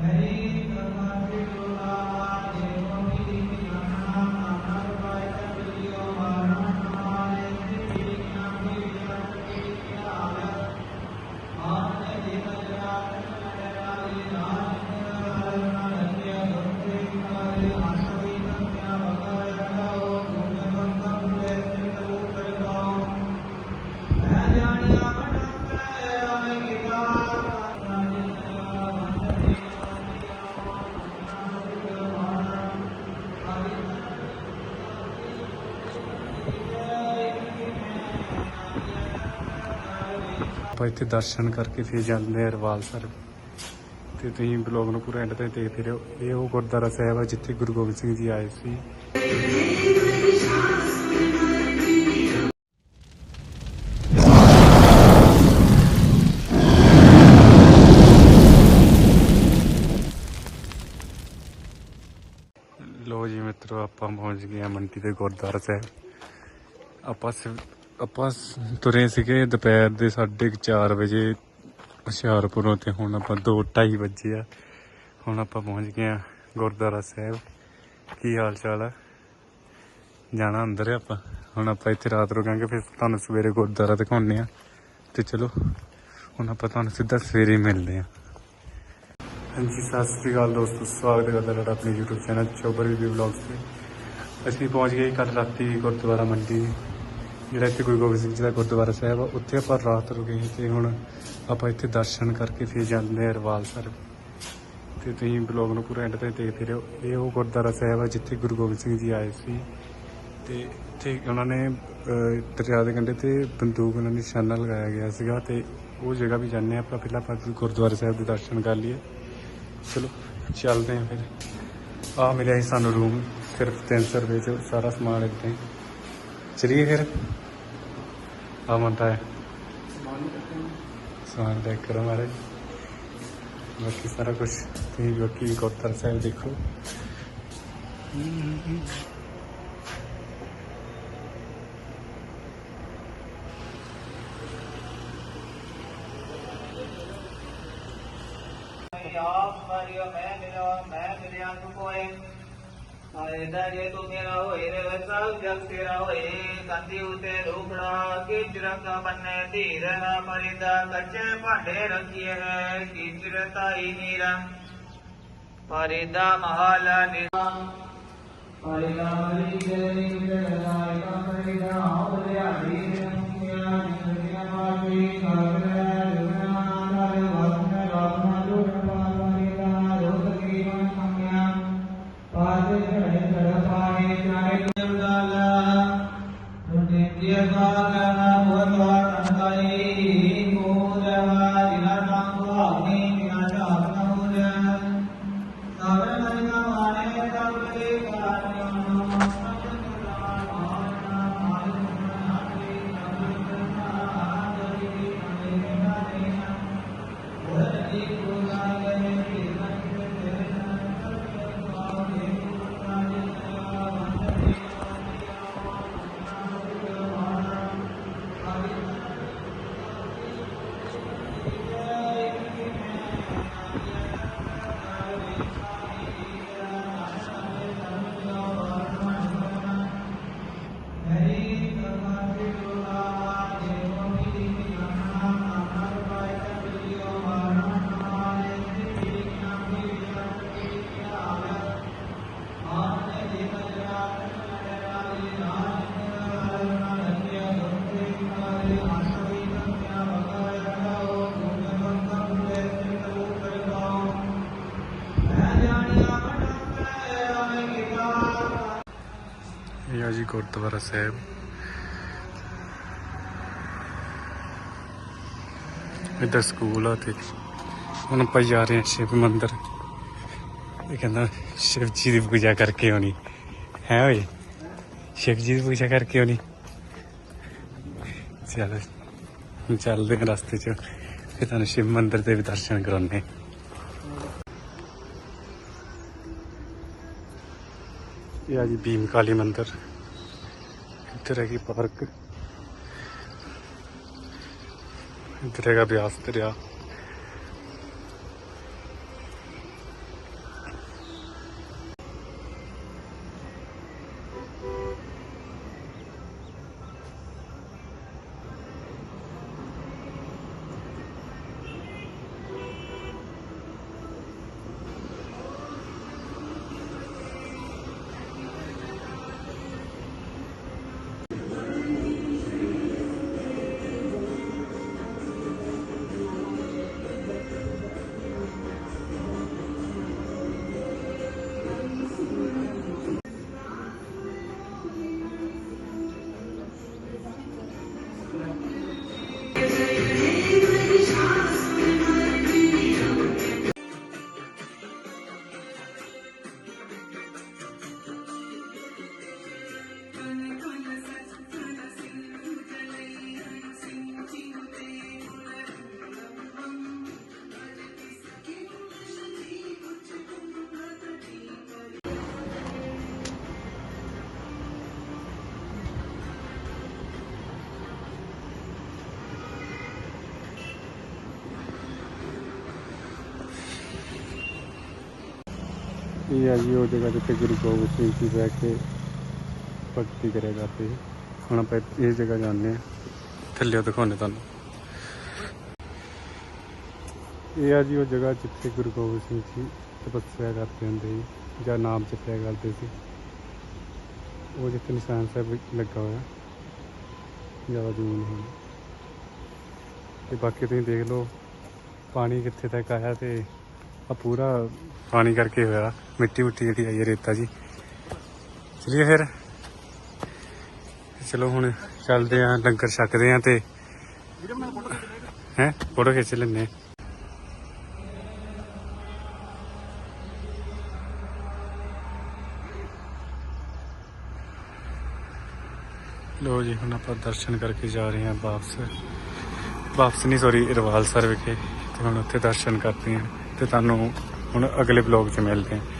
Very ਆਪਾਂ ਇੱਥੇ ਦਰਸ਼ਨ ਕਰਕੇ ਫਿਰ ਜਾਂਦੇ ਆ ਰਵਾਲ ਸਾਹਿਬ। ਤੇ ਤੁਸੀਂ ਬਲੌਗ ਨੂੰ ਪੂਰਾ ਐਂਡ ਤੱਕ ਦੇਖਦੇ ਰਹੋ। ਇਹ ਉਹ ਗੁਰਦੁਆਰਾ ਸਾਹਿਬ ਆ ਜਿੱਥੇ ਗੁਰੂ ਗੋਬਿੰਦ ਸਿੰਘ ਜੀ ਆਏ ਸੀ। ਲੋ ਜੀ ਮਿੱਤਰੋ, ਆਪਾਂ ਪਹੁੰਚ ਗਏ ਆ ਮੰਡੀ ਦੇ ਗੁਰਦੁਆਰਾ ਸਾਹਿਬ। ਆਪਾਂ ਆਪਾਂ ਤੁਰੇ ਸੀਗੇ ਦੁਪਹਿਰ ਦੇ 4:30 ਵਜੇ ਹੁਸ਼ਿਆਰਪੁਰੋਂ ਤੇ ਹੁਣ ਆਪਾਂ 2:30 ਵਜੇ ਆ। ਹੁਣ ਆਪਾਂ ਪਹੁੰਚ ਗਏ ਆ ਗੁਰਦੁਆਰਾ ਸਾਹਿਬ। ਕੀ ਹਾਲ ਚਾਲ ਆ? ਜਾਣਾ ਅੰਦਰ ਆ ਆਪਾਂ? ਹੁਣ ਆਪਾਂ ਇੱਥੇ ਰਾਤ ਰੁਕਾਂਗੇ, ਫਿਰ ਤੁਹਾਨੂੰ ਸਵੇਰੇ ਗੁਰਦੁਆਰਾ ਦਿਖਾਉਣੇ ਆ। ਤੇ ਚਲੋ, ਹੁਣ ਆਪਾਂ ਤੁਹਾਨੂੰ ਸਿੱਧਾ ਸਵੇਰੇ ਮਿਲਦੇ ਆ। ਹਾਂਜੀ, ਸਤਿ ਸ੍ਰੀ ਅਕਾਲ ਦੋਸਤੋ। ਸਵਾਗਤ ਕਰਦਾ ਤੁਹਾਡਾ ਆਪਣੇ YouTube channel Chobar review vlogs ਤੇ। ਅਸੀਂ ਪਹੁੰਚ ਗਏ ਕੱਲ ਰਾਤੀ ਗੁਰਦੁਆਰਾ ਮੰਡੀ ਜਿਹੜਾ ਇੱਥੇ ਗੁਰੂ ਗੋਬਿੰਦ ਸਿੰਘ ਜੀ ਦਾ ਗੁਰਦੁਆਰਾ ਸਾਹਿਬ ਆ ਉੱਥੇ ਆਪਾਂ ਰਾਤ ਰੁਕੇ ਸੀ ਤੇ ਹੁਣ ਆਪਾਂ ਇੱਥੇ ਦਰਸ਼ਨ ਕਰਕੇ ਫਿਰ ਜਾਂਦੇ ਆ ਰਵਾਲ ਸਾਹਿਬ। ਤੇ ਤੁਸੀਂ ਬਲੌਗ ਨੂੰ ਪੂਰਾ ਐਂਡ ਤੱਕ ਦੇਖਦੇ ਰਹੋ। ਇਹ ਉਹ ਗੁਰਦੁਆਰਾ ਸਾਹਿਬ ਆ ਜਿੱਥੇ ਗੁਰੂ ਗੋਬਿੰਦ ਸਿੰਘ ਜੀ ਆਏ ਸੀ। ਤੇ ਇੱਥੇ ਉਹਨਾਂ ਨੇ ਦਰਿਆ ਦੇ ਕੰਢੇ ਤੇ ਬੰਦੂਕ ਉਹਨਾਂ ਨੇ ਨਿਸ਼ਾਨਾ ਲਗਾਇਆ ਗਿਆ ਸੀਗਾ ਤੇ ਉਹ ਜਗ੍ਹਾ ਵੀ ਜਾਂਦੇ ਹਾਂ ਆਪਾਂ। ਪਹਿਲਾਂ ਆਪਾਂ ਗੁਰਦੁਆਰਾ ਸਾਹਿਬ ਦੇ ਦਰਸ਼ਨ ਕਰ ਲਈਏ। ਚਲੋ, ਚੱਲਦੇ ਹਾਂ ਫਿਰ। ਆ ਮਿਲਿਆ ਸੀ ਸਾਨੂੰ ਰੂਮ ਸਿਰਫ 300 ਰੁਪਏ ਚ ਸਾਰਾ ਸਮਾਨ ਇੱਥੇ ਚਲਿਏ ਫਿਰ ਆ ਮੰਤਾ ਹੈ ਸਮਾਨ ਦੇਖ ਕਰੋ ਮਹਾਰਾਜ ਬਾਕੀ ਸਾਰਾ ਕੁਝ ਤੁਸੀਂ ਬਾਕੀ ਗੁਰਦੁਆਰਾ ਸਾਹਿਬ ਦੇਖੋ ਆਪ ਮਰਿਓ ਮੈਂ ਮਿਲੋ ਮੈਂ ਮਿਲਿਆ ਤੂੰ ਕੋਏ ਆਇਦਾ ਜੇ ਤੂੰ ਮੇਰਾ ਹੋਏ ਰੇ ਸਭ ਜਗ ਤੇਰਾ ਹੋਏ, ਕੰਦੀ ਉਤੇ ਰੂਪੜਾ ਕਿਚਰਕ ਬੰਨੇ, ਧੀਰ ਨਾ ਮਰਿਦਾ, ਕੱਚੇ ਭਾਂਡੇ ਰੱਖੀਏ ਹੈ ਕਿਚਰ ਤਾਈ ਨੀਰਾ। ਪਰਿਦਾ ਮਹਾਲ ਨਿਰਾ ਪਰਿਦਾ ਮਰੀ ਗੁਰਦੁਆਰਾ ਸਾਹਿਬ। ਇੱਧਰ ਸਕੂਲ ਆ ਤੇ ਹੁਣ ਆਪਾਂ ਜਾ ਰਹੇ ਹਾਂ ਸ਼ਿਵ ਮੰਦਿਰ। ਇਹ ਕਹਿੰਦਾ ਸ਼ਿਵ ਜੀ ਦੀ ਪੂਜਾ ਕਰਕੇ ਆਉਣੀ। ਹੈ ਓਏ? ਸ਼ਿਵ ਜੀ ਦੀ ਪੂਜਾ ਕਰਕੇ ਆਉਣੀ। ਚੱਲ, ਚੱਲਦੇ ਹਾਂ ਰਸਤੇ 'ਚ। ਫਿਰ ਤੁਹਾਨੂੰ ਸ਼ਿਵ ਮੰਦਿਰ ਦੇ ਵੀ ਦਰਸ਼ਨ ਕਰਾਉਣੇ ਇਹ ਆ ਜੀ ਭੀਮ ਕਾਲੀ ਮੰਦਿਰ। ਇੱਧਰ ਹੈਗੀ ਪਾਰਕ ਇੱਧਰ ਹੈਗਾ ਬਿਆਸ ਦਰਿਆ ਇਹ ਆ ਜੀ, ਉਹ ਜਗ੍ਹਾ ਜਿੱਥੇ ਗੁਰੂ ਗੋਬਿੰਦ ਸਿੰਘ ਜੀ ਬਹਿ ਕੇ ਭਗਤੀ ਕਰਿਆ ਕਰਦੇ ਸੀ। ਹੁਣ ਆਪਾਂ ਇਹ ਜਗ੍ਹਾ ਜਾਂਦੇ ਹਾਂ। ਥੱਲੇ ਦਿਖਾਉਂਦੇ ਤੁਹਾਨੂੰ। ਇਹ ਆ ਜੀ, ਉਹ ਜਗ੍ਹਾ ਜਿੱਥੇ ਗੁਰੂ ਗੋਬਿੰਦ ਸਿੰਘ ਜੀ ਤਪੱਸਿਆ ਕਰਦੇ ਹੁੰਦੇ ਸੀ, ਜਾਂ ਨਾਮ ਜਪਿਆ ਕਰਦੇ ਸੀ। ਉਹ ਜਿੱਥੇ ਨਿਸ਼ਾਨ ਸਾਹਿਬ ਲੱਗਾ ਹੋਇਆ। ਜ਼ਿਆਦਾ ਦੂਰ ਨਹੀਂ ਤੇ ਬਾਕੀ ਤੁਸੀਂ ਦੇਖ ਲਓ, ਪਾਣੀ ਕਿੱਥੇ ਤੱਕ ਆਇਆ ਤੇ ਆ ਪੂਰਾ ਪਾਣੀ ਕਰਕੇ ਹੋਇਆ, ਮਿੱਟੀ ਮੁੱਟੀ ਜਿਹੜੀ ਆਈ ਹੈ ਰੇਤਾ ਜੀ। ਚਲਿਏ ਫਿਰ। ਚਲੋ ਹੁਣ ਚੱਲਦੇ ਆਂ ਲੰਗਰ ਛਕਦੇ ਆਂ ਤੇ ਹੈ, ਫੋਟੋ ਖਿੱਚ ਲੈਣੇ ਲੋ ਜੀ, ਹੁਣ ਆਪਾਂ ਦਰਸ਼ਨ ਕਰਕੇ ਜਾ ਰਹੇ ਹਾਂ ਵਾਪਸ। ਵਾਪਸ ਨਹੀਂ ਸੌਰੀ ਰਵਾਲ ਸਰ ਵਿਖੇ। ਤੇ ਹੁਣ ਉੱਥੇ ਦਰਸ਼ਨ ਕਰਦੇ ਹਾਂ। ਤੇ ਤੁਹਾਨੂੰ ਹੁਣ ਅਗਲੇ ਬਲੌਗ 'ਚ ਮਿਲਦੇ ਹਾਂ।